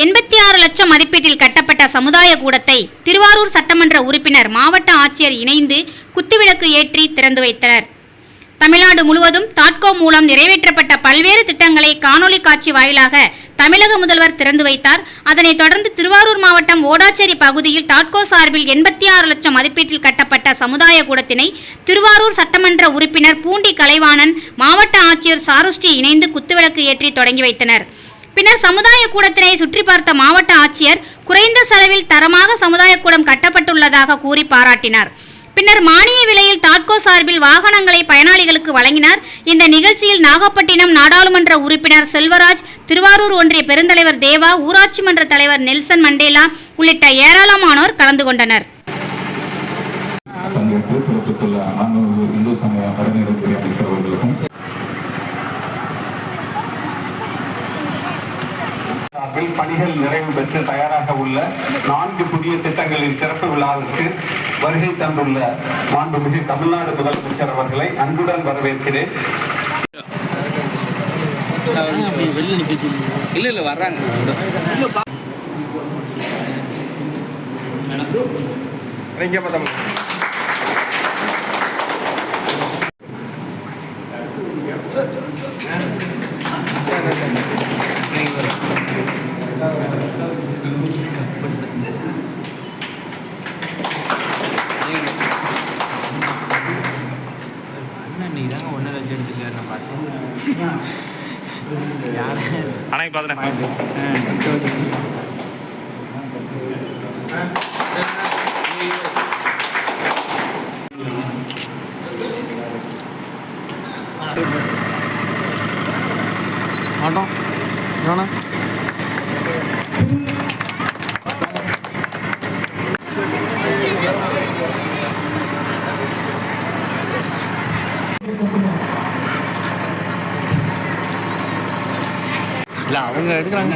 எண்பத்தி ஆறு லட்சம் மதிப்பீட்டில் கட்டப்பட்ட சமுதாய கூடத்தை திருவாரூர் சட்டமன்ற உறுப்பினர் மாவட்ட ஆட்சியர் இணைந்து குத்துவிளக்கு ஏற்றி திறந்து வைத்தனர். தமிழ்நாடு முழுவதும் தாட்கோ மூலம் நிறைவேற்றப்பட்ட பல்வேறு திட்டங்களை காணொலி காட்சி வாயிலாக தமிழக முதல்வர் திறந்து வைத்தார். அதனைத் தொடர்ந்து திருவாரூர் மாவட்டம் ஓடாச்சேரி பகுதியில் தாட்கோ சார்பில் எண்பத்தி ஆறு லட்சம் மதிப்பீட்டில் கட்டப்பட்ட சமுதாய கூடத்தினை திருவாரூர் சட்டமன்ற உறுப்பினர் பூண்டி கலைவாணன் மாவட்ட ஆட்சியர் சாருஷ்டி இணைந்து குத்துவிளக்கு ஏற்றி தொடங்கி வைத்தனர். பின்னர் சமுதாய கூடத்தினை சுற்றி பார்த்த மாவட்ட ஆட்சியர் குறைந்த செலவில் தரமாக சமுதாய கூடம் கட்டப்பட்டுள்ளதாக கூறி பாராட்டினார். பின்னர் மானிய விலையில் தாட்கோ சார்பில் வாகனங்களை பயனாளிகளுக்கு வழங்கினார். இந்த நிகழ்ச்சியில் நாகப்பட்டினம் நாடாளுமன்ற உறுப்பினர் செல்வராஜ் திருவாரூர் ஒன்றிய பெருந்தலைவர் தேவா ஊராட்சி மன்ற தலைவர் நெல்சன் மண்டேலா உள்ளிட்ட ஏராளமானோர் கலந்து கொண்டனர். பங்கேற்று சிறப்பித்துள்ள இந்து சமய அறநிலையத்துறை சார்பில் பணிகள் நிறைவு பெற்று தயாராக உள்ள நான்கு புதிய திட்டங்களின் திறப்பு விழாவிற்கு வருகை தந்துள்ள மாண்புமிகு தமிழ்நாடு முதலமைச்சர் அவர்களை அன்புடன் வரவேற்கிறேன். இல்ல இல்ல வர்றாங்க. நீ தாங்க ஒன்றரை அன்னைக்கு பார்த்துட்டேன் ஆட்டோ. வேணா இல்லை அவங்க எடுக்கிறாங்க